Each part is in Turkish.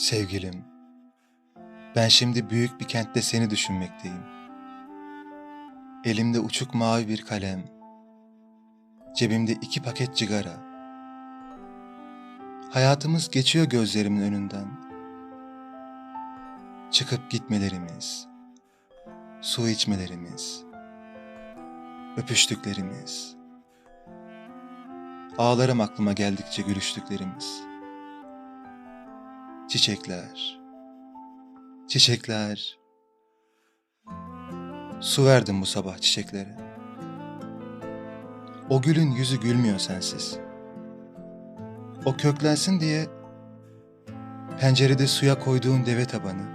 Sevgilim, ben şimdi büyük bir kentte seni düşünmekteyim. Elimde uçuk mavi bir kalem, cebimde iki paket cigara. Hayatımız geçiyor gözlerimin önünden. Çıkıp gitmelerimiz, su içmelerimiz, öpüştüklerimiz. Ağlarım aklıma geldikçe gülüştüklerimiz. Çiçekler, çiçekler. Su verdim bu sabah çiçeklere. O gülün yüzü gülmüyor sensiz. O köklensin diye pencerede suya koyduğun deve tabanı.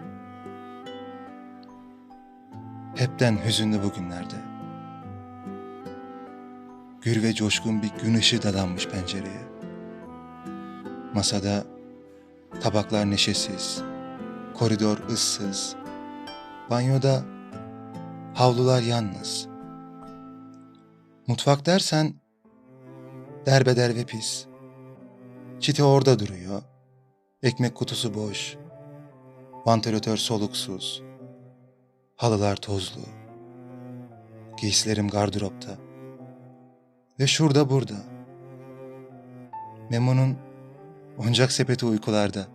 Hepten hüzünlü bugünlerde. Gür ve coşkun bir gün ışığı dadanmış pencereye. Masada tabaklar neşesiz, koridor ıssız, banyoda havlular yalnız. Mutfak dersen derbeder ve pis. Çite orada duruyor, ekmek kutusu boş, vantilatör soluksuz, halılar tozlu, giysilerim gardıropta. Ve şurada burada. Memo'nun oyuncak sepeti uykularda.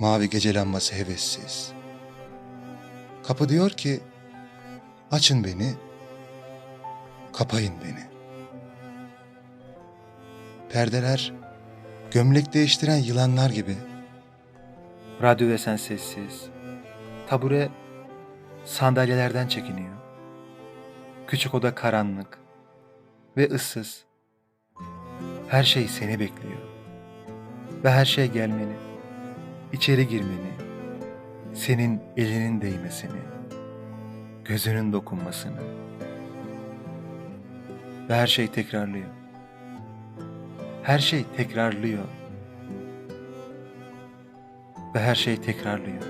Mavi gece lambası hevessiz. Kapı diyor ki, açın beni, kapayın beni. Perdeler gömlek değiştiren yılanlar gibi. Radyo desen sessiz. Tabure sandalyelerden çekiniyor. Küçük oda karanlık ve ıssız. Her şey seni bekliyor. Ve her şey gelmeni, içeri girmeni, senin elinin değmesini, gözünün dokunmasını. Ve her şey tekrarlıyor. Her şey tekrarlıyor. Ve her şey tekrarlıyor.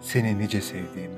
Seni nice sevdiğimi.